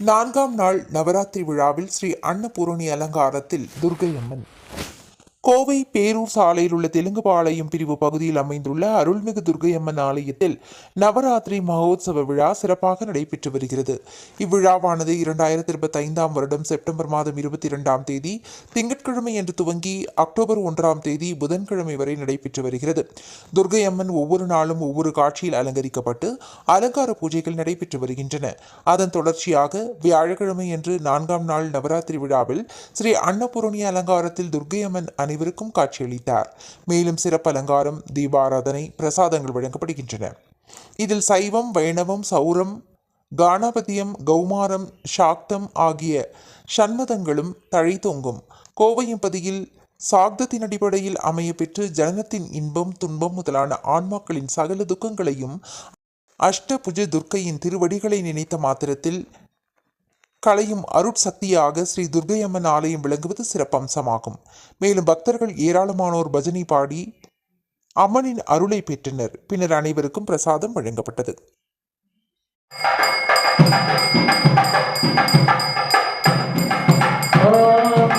நான்காம் நாள் நவராத்திரி விழாவில் ஸ்ரீ அன்னபூரணி அலங்காரத்தில் துர்க்கை அம்மன் கோவை பேரூர் சாலையில் உள்ள தெலுங்குபாளையம் பிரிவு பகுதியில் அமைந்துள்ள அருள்மிகு துர்க்கையம்மன் ஆலயத்தில் நவராத்திரி மகோத்சவ விழா சிறப்பாக நடைபெற்று வருகிறது. இவ்விழாவானது இரண்டாயிரத்தி இருபத்தி ஐந்தாம் வருடம் செப்டம்பர் மாதம் இருபத்தி இரண்டாம் தேதி திங்கட்கிழமை என்று துவங்கி அக்டோபர் ஒன்றாம் தேதி புதன்கிழமை வரை நடைபெற்று வருகிறது. துர்கையம்மன் ஒவ்வொரு நாளும் ஒவ்வொரு காட்சியில் அலங்கரிக்கப்பட்டு அலங்கார பூஜைகள் நடைபெற்று வருகின்றன. அதன் தொடர்ச்சியாக வியாழக்கிழமை என்று நான்காம் நாள் நவராத்திரி விழாவில் ஸ்ரீ அன்னபூரணி அலங்காரத்தில் துர்கையம்மன் அனைவருக்கும் காட்சியளித்தார். மேலும் சிறப்பு அலங்காரம் தீபாராதனை பிரசாதங்கள் வழங்கப்படுகின்றன. இதில் சைவம் வைணவம் சௌரம் கானபதியம் கௌமாரம் சாக்தம் ஆகிய சண்மதங்களும் தழைத்தோங்கும் கோவையம்பதியில் சாக்தத்தின் அடிப்படையில் அமைய பெற்று ஜனனத்தின் இன்பம் துன்பம் முதலான ஆன்மாக்களின் சகல துக்கங்களையும் அஷ்டபுஜ துர்க்கையின் திருவடிகளை நினைத்த மாத்திரத்தில் கலையும் அருட்சக்தியாக ஸ்ரீ துர்கையம்மன் ஆலயம் விளங்குவது சிறப்பம்சமாகும். மேலும் பக்தர்கள் ஏராளமானோர் பஜனி பாடி அம்மனின் அருளை பெற்றனர். பின்னர் அனைவருக்கும் பிரசாதம் வழங்கப்பட்டது. ஓம்